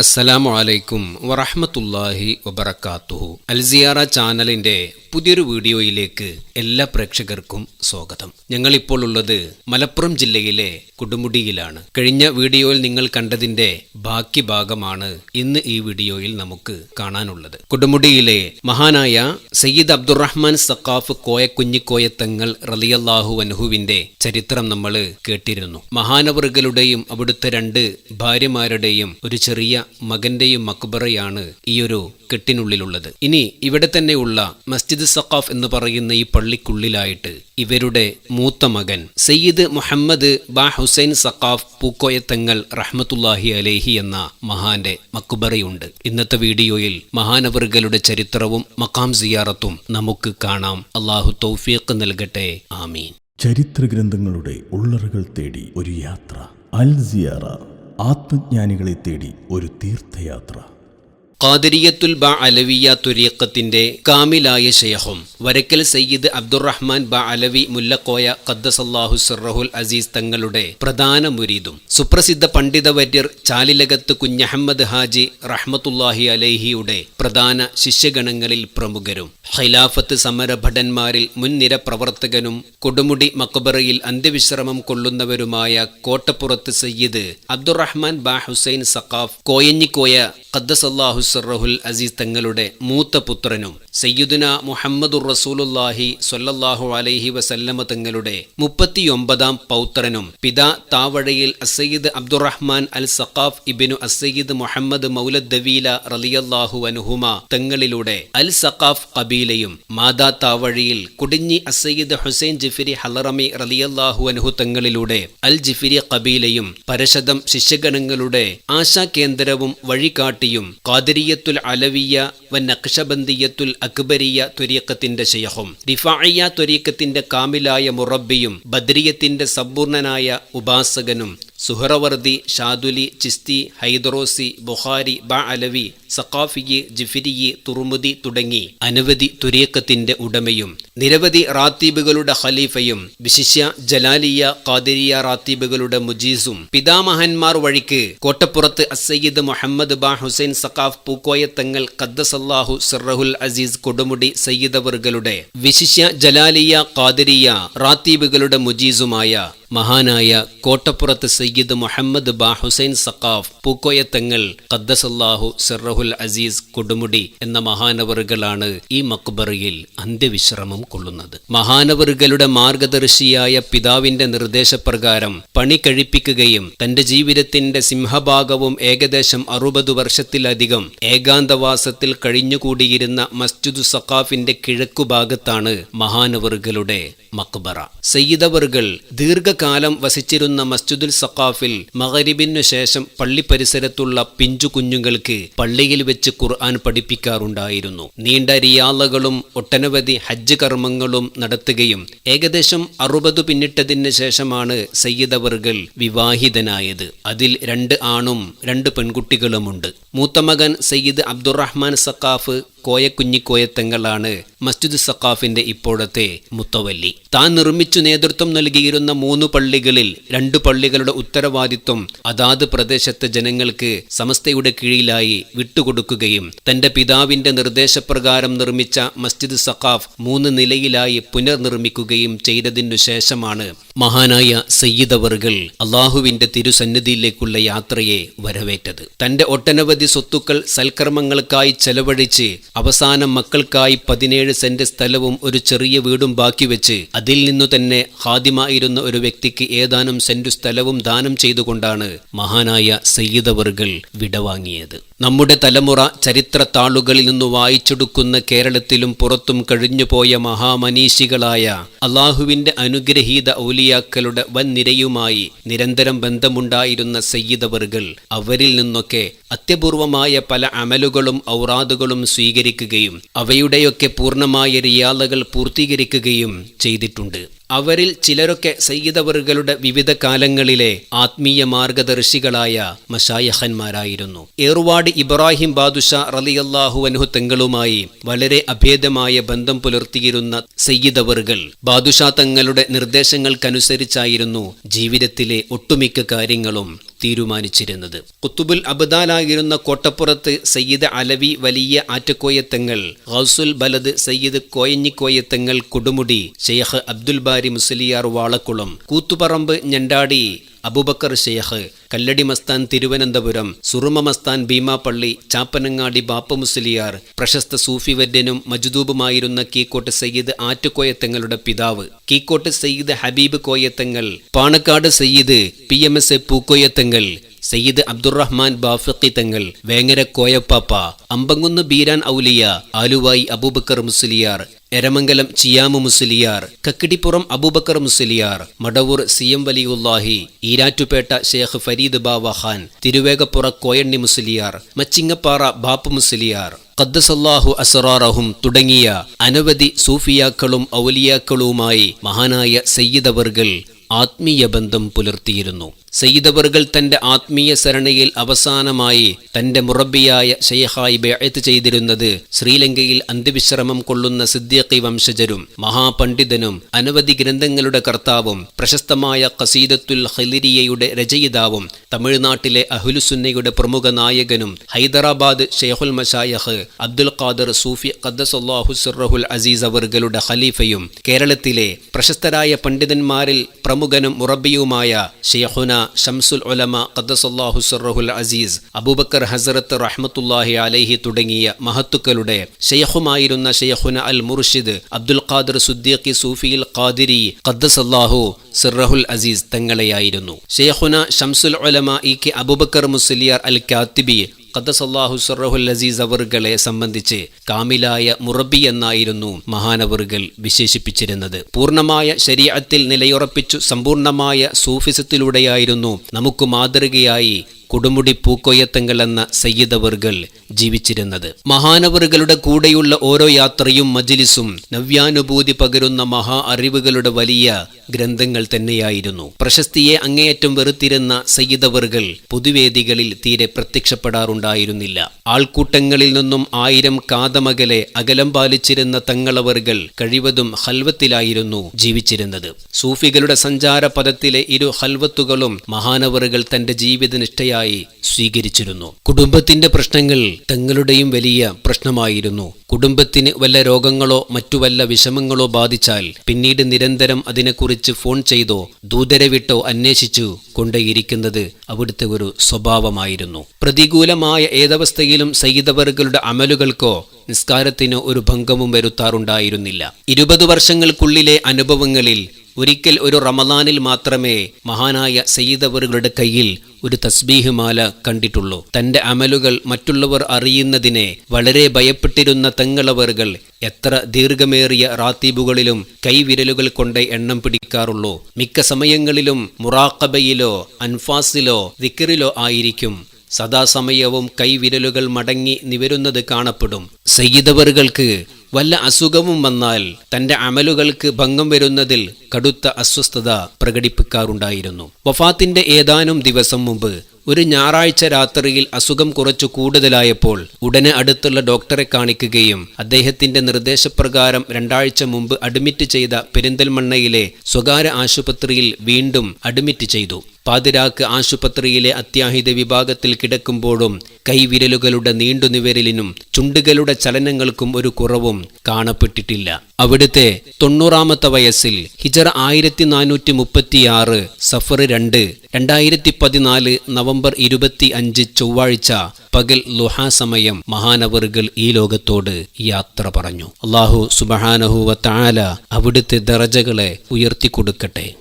അസ്സലാമു അലൈക്കും വറഹമത്തല്ലാഹി വബർക്കാത്തുഹു അൽസിയാറ ചാനലിന്റെ പുതിയൊരു വീഡിയോയിലേക്ക് എല്ലാ പ്രേക്ഷകർക്കും സ്വാഗതം. ഞങ്ങളിപ്പോൾ ഉള്ളത് മലപ്പുറം ജില്ലയിലെ കൊടുമുടിയിലാണ്. കഴിഞ്ഞ വീഡിയോയിൽ നിങ്ങൾ കണ്ടതിന്റെ ബാക്കി ഭാഗമാണ് ഇന്ന് ഈ വീഡിയോയിൽ നമുക്ക് കാണാനുള്ളത്. കൊടുമുടിയിലെ മഹാനായ സയ്യിദ് അബ്ദുറഹ്മാൻ സക്കാഫ് തങ്ങൾ റലിയല്ലാഹു അൻഹുവിന്റെ ചരിത്രം നമ്മൾ കേട്ടിരുന്നു. മഹാനവറുകളുടെയും അവിടുത്തെ രണ്ട് ഭാര്യമാരുടെയും ഒരു ചെറിയ മകന്റെയും മക്ബറയാണ് ഈയൊരു കെട്ടിനുള്ളിലുള്ളത്. ഇനി ഇവിടെ തന്നെയുള്ള മസ്ജിദ് സഖാഫ് എന്ന് പറയുന്ന ഈ പള്ളിക്കുള്ളിലായിട്ട് ഇവരുടെ മൂത്ത മകൻ സയ്യിദ് മുഹമ്മദ് ബാ ഹുസൈൻ സഖാഫ് പൂക്കോയത്തങ്ങൾ റഹ്മത്തുല്ലാഹി അലേഹി എന്ന മഹാന്റെ മക്കുബറയുണ്ട് ഇന്നത്തെ വീഡിയോയിൽ മഹാനവറുകളുടെ ചരിത്രവും മക്കാം സിയാറത്തും നമുക്ക് കാണാം. അള്ളാഹു തൗഫീഖ് നൽകട്ടെ. ആമീൻ. ചരിത്ര ഗ്രന്ഥങ്ങളുടെ ഉള്ളറുകൾ തേടി ഒരു യാത്ര. അൽ സിയാറ. ആത്മജ്ഞാനികളെ തേടി ഒരു തീർത്ഥയാത്ര. ഖാദിരിയത്തുൽ ബ അലവിയ തുരീഖത്തിന്റെ കാമിലായ ഷെയ്ഖും വരക്കൽ സയ്യിദ് അബ്ദുറഹ്മാൻ ബ അലവി മുല്ലക്കോയ ഖദ്ദസല്ലാഹു സിറഹുൽ അസീസ് തങ്ങളുടെ പ്രധാന മുരീദും. സുപ്രസിദ്ധ പണ്ഡിതവര്യർ ചാലിലകത്ത് കുഞ്ഞഹമ്മദ് ഹാജി റഹ്മത്തുല്ലാഹി അലൈഹിയുടെ പ്രധാന ശിഷ്യഗണങ്ങളിൽ പ്രമുഖരും ഖിലാഫത്ത് സമരഭടന്മാരിൽ മുൻനിര പ്രവർത്തകനും കൊടുമുടി മക്ബറയിൽ അന്ത്യവിശ്രമം കൊള്ളുന്നവരുമായ കോട്ടപ്പുറത്ത് സയ്യിദ് അബ്ദുറഹ്മാൻ ബാ ഹുസൈൻ സഖാഫ് കോയഞ്ഞിക്കോയ ഖദ്ദസല്ലാഹു സറഹുൽ അസീസ് തങ്ങളുടെ മൂത്ത പുത്രനും സയ്യിദുന മുഹമ്മദുർ റസൂലുല്ലാഹി സ്വല്ലല്ലാഹു അലൈഹി വസല്ലമ തങ്ങളുടെ മുപ്പത്തിയൊമ്പതാം പൗത്രനും പിതാ താവഴയിൽ അസയ്യിദ് അബ്ദുറഹ്മാൻ അൽ സഖാഫ് ഇബിനു അസയ്യിദ് മുഹമ്മദ് മൗലദ് ദവീല റലിയല്ലാഹു അനുഹുമ തങ്ങളിലൂടെ അൽ സഖാഫ് കബീലയും മാതാ താവഴിയിൽ കുടിഞ്ഞി അസയ്യിദ് ഹുസൈൻ ജിഫിരി ഹലറമി റലിയല്ലാഹു അനുഹു തങ്ങളിലൂടെ അൽ ജിഫിരി കബീലയും പരശതം ശിഷ്യഗണങ്ങളുടെ ആശാ കേന്ദ്രവും വഴികാട്ടിയും ഖാദിരിയത്തുൽ അലവിയ വ നഖ്ഷബന്ദിയത്തുൽ അക്ബരിയ ത്വരീക്കത്തിന്റെ ശയഹും റിഫായ ത്വരീക്കത്തിന്റെ കാമിലായ മുറബിയും ബദ്രിയത്തിന്റെ സമ്പൂർണനായ ഉപാസകനും സുഹറവർദി ഷാദുലി ചിസ്തി ഹൈദറോസി ബുഖാരി ബ അലവി സഖാഫിയി ജിഫിരിയി തുറുമുദി തുടങ്ങി അനവധി തുരിയക്കത്തിന്റെ ഉടമയും നിരവധി റാത്തീബുകളുടെ ഖലീഫയും വിശിഷ്യ ജലാലിയ ഖാദിരിയ റാത്തീബുകളുടെ മുജീസും പിതാമഹന്മാർ വഴിക്ക് കോട്ടപ്പുറത്ത് അസയ്യിദ് മുഹമ്മദ് ബാ ഹുസൈൻ സഖാഫ് പൂക്കോയത്തങ്ങൾ ഖദ്ദസല്ലാഹു സിറഹുൽ അസീസ് കൊടുമുടി സയ്യിദവറുകളുടെ വിശിഷ്യ ജലാലിയ ഖാദിരിയ റാത്തീബുകളുടെ മുജീസുമായ മഹാനായ കോട്ടപ്പുറത്ത് സയ്യിദ് മുഹമ്മദ് ബാ ഹുസൈൻ സഖാഫ് പൂക്കോയത്തങ്ങൾ ഖദ്ദസല്ലാഹു സിറഹുൽ അസീസ് കൊടുമുടി എന്ന മഹാനവറുകളാണ് ഈ മക്ബറയിൽ അന്ത്യവിശ്രമം കൊള്ളുന്നത്. മഹാനവറുകളുടെ മാർഗദർശിയായ പിതാവിന്റെ നിർദ്ദേശപ്രകാരം പണി കഴിപ്പിക്കുകയും തന്റെ ജീവിതത്തിന്റെ സിംഹഭാഗവും ഏകദേശം അറുപത് വർഷത്തിലധികം ഏകാന്തവാസത്തിൽ കഴിഞ്ഞുകൂടിയിരുന്ന മസ്ജിദു സഖാഫിന്റെ കിഴക്കുഭാഗത്താണ് മഹാനവറുകളുടെ മക്ബറ. സയ്യിദവറുകൾ ദീർഘകാലം വസിച്ചിരുന്ന മസ്ജിദുൽ സഖാഫിൽ മഹരിബിനു ശേഷം പള്ളി പരിസരത്തുള്ള പിഞ്ചു കുഞ്ഞുങ്ങൾക്ക് പള്ളിയിൽ വെച്ച് ഖുർആൻ പഠിപ്പിക്കാറുണ്ടായിരുന്നു. നീണ്ട റിയാലകളും ഒട്ടനവധി ഹജ്ജ് കർമ്മങ്ങളും നടത്തുകയും ഏകദേശം അറുപത് പിന്നിട്ടതിന് ശേഷമാണ് സയ്യിദവർഗൽ വിവാഹിതനായത്. അതിൽ രണ്ട് ആണും രണ്ട് പെൺകുട്ടികളുമുണ്ട്. മൂത്തമകൻ സയ്യിദ് അബ്ദുറഹ്മാൻ സഖാഫ് കോയക്കുഞ്ഞിക്കോയത്തങ്ങളാണ് മസ്ജിദ് സഖാഫിന്റെ ഇപ്പോഴത്തെ മുത്തവല്ലി. താൻ നിർമ്മിച്ചു നേതൃത്വം നൽകിയിരുന്ന മൂന്ന് പള്ളികളിൽ രണ്ടു പള്ളികളുടെ ഉത്തരവാദിത്വം അതാത് പ്രദേശത്തെ ജനങ്ങൾക്ക് സമസ്തയുടെ കീഴിലായി വിട്ടുകൊടുക്കുകയും തന്റെ പിതാവിന്റെ നിർദ്ദേശപ്രകാരം നിർമ്മിച്ച മസ്ജിദ് സഖാഫ് മൂന്ന് നിലയിലായി പുനർനിർമ്മിക്കുകയും ചെയ്തതിനു ശേഷമാണ് മഹാനായ സയ്യിദവറുകൾ അള്ളാഹുവിന്റെ തിരുസന്നിധിയിലേക്കുള്ള യാത്രയെ വരവേറ്റത്. തന്റെ ഒട്ടനവധി സ്വത്തുക്കൾ സൽക്കർമ്മങ്ങൾക്കായി ചെലവഴിച്ച് അവസാനം മക്കൾക്കായി പതിനേഴ് സെന്റ് സ്ഥലവും ഒരു ചെറിയ വീടും ബാക്കി വെച്ച് അതിൽ നിന്നു തന്നെ ഹാദിമായിരുന്ന ഒരു വ്യക്തിക്ക് ഏതാനും സെന്റ് സ്ഥലവും ദാനം ചെയ്തുകൊണ്ടാണ് മഹാനായ സയ്യിദവറുകൾ വിടവാങ്ങിയത്. നമ്മുടെ തലമുറ ചരിത്ര താളുകളിൽ നിന്ന് വായിച്ചെടുക്കുന്ന കേരളത്തിലും പുറത്തും കഴിഞ്ഞുപോയ മഹാമനീഷികളായ അള്ളാഹുവിന്റെ അനുഗ്രഹീത ഔലിയാക്കളുടെ വൻ നിരയുമായി നിരന്തരം ബന്ധമുണ്ടായിരുന്ന സയ്യിദവറുകൾ അവരിൽ നിന്നൊക്കെ അത്യപൂർവമായ പല അമലുകളും ഔറാദുകളും സ്വീകരിക്കുകയും അവയുടെയൊക്കെ പൂർണമായ റിയാലകൾ പൂർത്തീകരിക്കുകയും ചെയ്തിട്ടുണ്ട്. അവരിൽ ചിലരൊക്കെ സയ്യിദവറുകളുടെ വിവിധ കാലങ്ങളിലെ ആത്മീയ മാർഗദർശികളായ മഷായഹന്മാരായിരുന്നു ഏറുവാട് ഇബ്രാഹിം ബാദുഷ റലിയല്ലാഹു അൻഹു തങ്ങളുമായി വളരെ അഭേദമായ ബന്ധം പുലർത്തിയിരുന്ന സയ്യിദവറുകൾ ബാദുഷ തങ്ങളുടെ നിർദ്ദേശങ്ങൾക്കനുസരിച്ചായിരുന്നു ജീവിതത്തിലെ ഒട്ടുമിക്ക കാര്യങ്ങളും തീരുമാനിച്ചിരുന്നത്. കുത്തുബുൽ അബ്ദാലായിരുന്ന കോട്ടപ്പുറത്ത് സയ്യിദ് അലവി വലിയ ആറ്റക്കോയത്തങ്ങൾ ഹൗസുൽ ബലദ് സയ്യിദ് കോയഞ്ഞിക്കോയത്തങ്ങൾ കൊടുമുടി ഷെയ്ഖ് അബ്ദുൽ ബാരി മുസ്ലിയാർ വാളക്കുളം കൂത്തുപറമ്പ് ഞണ്ടാടി അബുബക്കർ ഷെയ്ഖ് കല്ലടി മസ്താൻ തിരുവനന്തപുരം സുറുമ മസ്താൻ ഭീമാപ്പള്ളി ചാപ്പനങ്ങാടി ബാപ്പ മുസ്ലിയാർ പ്രശസ്ത സൂഫി വര്യനും മജുദൂബുമായിരുന്ന കീക്കോട്ട് സയ്യിദ് ആറ്റുകോയത്തങ്ങളുടെ പിതാവ് Keekkot Sayyid Habib Koyathangal Panakkad Sayyid P M S A Pookkoyathangal Sayyid Abdurahman Bafaqi Thangal Vengara Koyappappa Ambankunnu Beeran Auliya Aluvayi Abubakar Musliyar Eramangalam Chiyamu Musliyar Kakkidippuram Abubakar Musliyar Madavoor C M Valiyullahi Erattupetta Sheikh Farid Bava Khan Thiruvegappura Koyanni Musliyar Machingappara Bapu Musliyar ഖദ്ദസല്ലാഹു അസറാറഹും തുടങ്ങിയ അനവധി സൂഫിയാക്കളും ഔലിയാക്കളുമായി മഹാനായ സയ്യിദവർഗൽ ആത്മീയ ബന്ധം പുലർത്തിയിരുന്നു. സയ്യിദവറുകൾ തന്റെ ആത്മീയ സരണിയിൽ അവസാനമായി തന്റെ മുറബിയായ ഷെയ്ഹായി ബേഅത്ത് ചെയ്തിരുന്നത് ശ്രീലങ്കയിൽ അന്ത്യവിശ്രമം കൊള്ളുന്ന സിദ്ദീഖി വംശജരും മഹാപണ്ഡിതനും അനവധി ഗ്രന്ഥങ്ങളുടെ കർത്താവും പ്രശസ്തമായ കസീദത്തുൽ ഹലിരിയയുടെ രചയിതാവും തമിഴ്നാട്ടിലെ അഹുലുസുന്നയുടെ പ്രമുഖ നായകനും ഹൈദരാബാദ് ഷെയ്ഖുൽ മഷായഹ് അബ്ദുൽ ഖാദർ സൂഫി ഖദ്ദസല്ലാഹു സുറഹുൽ അസീസ് അവറുകളുടെ ഖലീഫയും കേരളത്തിലെ പ്രശസ്തരായ പണ്ഡിതന്മാരിൽ പ്രമുഖനും മുറബിയുമായ ഷെയ്ഖുന ഷംസുൽ ഉലമ ഖദ്ദസല്ലാഹു സുറഹുൽ അസീസ് അബൂബക്കർ ഹസറത്ത് റഹ്മത്തുല്ലാഹി അലൈഹി തുടങ്ങിയ മഹത്തുക്കളുടെ ഷെയ്ഖുമായിരുന്ന ഷെയ്ഖുന അൽ മുർഷിദ് അബ്ദുൽ ഖാദർ സുദ്ദീഖി സൂഫിയിൽ ഖാദിരി ഖദ്ദസല്ലാഹു സിറഹുൽ അസീസ് തങ്ങളെയായിരുന്നു. ഷെയ്ഖുന ഷംസുൽ ഉലമ ഇ കെ അബൂബക്കർ മുസ്ലിയാർ അൽ കാത്തിബി ഖദ്ദസല്ലാഹു സറഹുൽ അസീസ് അവറുകളെ സംബന്ധിച്ച് കാമിലായ മുറബി എന്നായിരുന്നു മഹാനവറുകൾ വിശേഷിപ്പിച്ചിരുന്നത്. പൂർണമായ ശരീരത്തിൽ നിലയുറപ്പിച്ചു സമ്പൂർണമായ സൂഫിസത്തിലൂടെയായിരുന്നു നമുക്ക് മാതൃകയായി കൊടുമുടി പൂക്കൊയ്യത്തങ്ങൾ എന്ന സയ്യിദവറുകൾ ജീവിച്ചിരുന്നത്. മഹാനവറുകളുടെ കൂടെയുള്ള ഓരോ യാത്രയും മജിലിസും നവ്യാനുഭൂതി പകരുന്ന മഹാ അറിവുകളുടെ വലിയ ഗ്രന്ഥങ്ങൾ തന്നെയായിരുന്നു. പ്രശസ്തിയെ അങ്ങേയറ്റം വെറുത്തിരുന്ന സയ്യിദവറുകൾ പൊതുവേദികളിൽ തീരെ പ്രത്യക്ഷപ്പെടാറുണ്ടായിരുന്നില്ല. ആൾക്കൂട്ടങ്ങളിൽ നിന്നും ആയിരം കാതമകലെ അകലം പാലിച്ചിരുന്ന തങ്ങളവറുകൾ കഴിവതും ഹൽവത്തിലായിരുന്നു ജീവിച്ചിരുന്നത്. സൂഫികളുടെ സഞ്ചാര പദത്തിലെ ഇരു ഹൽവത്തുകളും മഹാനവറുകൾ തന്റെ ജീവിതനിഷ്ഠയായി സ്വീകരിച്ചിരുന്നു. കുടുംബത്തിന്റെ പ്രശ്നങ്ങൾ തങ്ങളുടെയും വലിയ പ്രശ്നമായിരുന്നു. കുടുംബത്തിന് വല്ല രോഗങ്ങളോ മറ്റു വല്ല വിഷമങ്ങളോ ബാധിച്ചാൽ പിന്നീട് നിരന്തരം അതിനെക്കുറിച്ച് ഫോൺ ചെയ്തോ ദൂതരെ വിട്ടോ അന്വേഷിച്ചു കൊണ്ടേയിരിക്കുന്നത് അവിടുത്തെ ഒരു സ്വഭാവമായിരുന്നു. പ്രതികൂലമായ ഏതവസ്ഥയിലും സയ്യിദവറുകളുടെ അമലുകൾക്കോ നിസ്കാരത്തിനോ ഒരു ഭംഗവും വരുത്താറുണ്ടായിരുന്നില്ല. ഇരുപത് വർഷങ്ങൾക്കുള്ളിലെ അനുഭവങ്ങളിൽ ഒരിക്കൽ ഒരു റമദാനിൽ മാത്രമേ മഹാനായ സയ്യിദവറുകളുടെ കയ്യിൽ ഒരു തസ്ബീഹ് മാല കണ്ടിട്ടുള്ളൂ. തന്റെ അമലുകൾ മറ്റുള്ളവർ അറിയുന്നതിനെ വളരെ ഭയപ്പെട്ടിരുന്ന തങ്ങളവറുകൾ എത്ര ദീർഘമേറിയ റാത്തീബുകളിലും കൈവിരലുകൾ കൊണ്ട് എണ്ണം പിടിക്കാറുള്ളൂ. മിക്ക സമയങ്ങളിലും മുറാക്കബയിലോ അൻഫാസിലോ ദിക്കറിലോ ആയിരിക്കും. സദാസമയവും കൈവിരലുകൾ മടങ്ങി നിവരുന്നത് കാണപ്പെടും. സയ്യിദവറുകൾക്ക് വല്ല അസുഖവും വന്നാൽ തന്റെ അമലുകൾക്ക് ഭംഗം വരുന്നതിൽ കടുത്ത അസ്വസ്ഥത പ്രകടിപ്പിക്കാറുണ്ടായിരുന്നു. വഫാത്തിന്റെ ഏതാനും ദിവസം മുമ്പ് ഒരു ഞായറാഴ്ച രാത്രിയിൽ അസുഖം കുറച്ചു കൂടുതലായപ്പോൾ ഉടനെ അടുത്തുള്ള ഡോക്ടറെ കാണിക്കുകയും അദ്ദേഹത്തിന്റെ നിർദ്ദേശപ്രകാരം രണ്ടാഴ്ച മുമ്പ് അഡ്മിറ്റ് ചെയ്ത പെരിന്തൽമണ്ണയിലെ സ്വകാര്യ ആശുപത്രിയിൽ വീണ്ടും അഡ്മിറ്റ് ചെയ്തു. പാതിരാക്ക് ആശുപത്രിയിലെ അത്യാഹിത വിഭാഗത്തിൽ കിടക്കുമ്പോഴും കൈവിരലുകളുടെ നീണ്ടുനിവരലിനും ചുണ്ടുകളുടെ ചലനങ്ങൾക്കും ഒരു കുറവും കാണപ്പെട്ടിട്ടില്ല. അവിടുത്തെ തൊണ്ണൂറാമത്തെ വയസ്സിൽ ഹിജർ ആയിരത്തി നാനൂറ്റി മുപ്പത്തിയാറ് സഫർ രണ്ട് രണ്ടായിരത്തി പതിനാല് നവംബർ ഇരുപത്തി അഞ്ച് ചൊവ്വാഴ്ച പകൽ ലുഹാ സമയം മഹാനവറുകൾ ഈ ലോകത്തോട് യാത്ര പറഞ്ഞു. അള്ളാഹു സുബഹാനഹുവ താല അവിടുത്തെ ദറജകളെ ഉയർത്തിക്കൊടുക്കട്ടെ.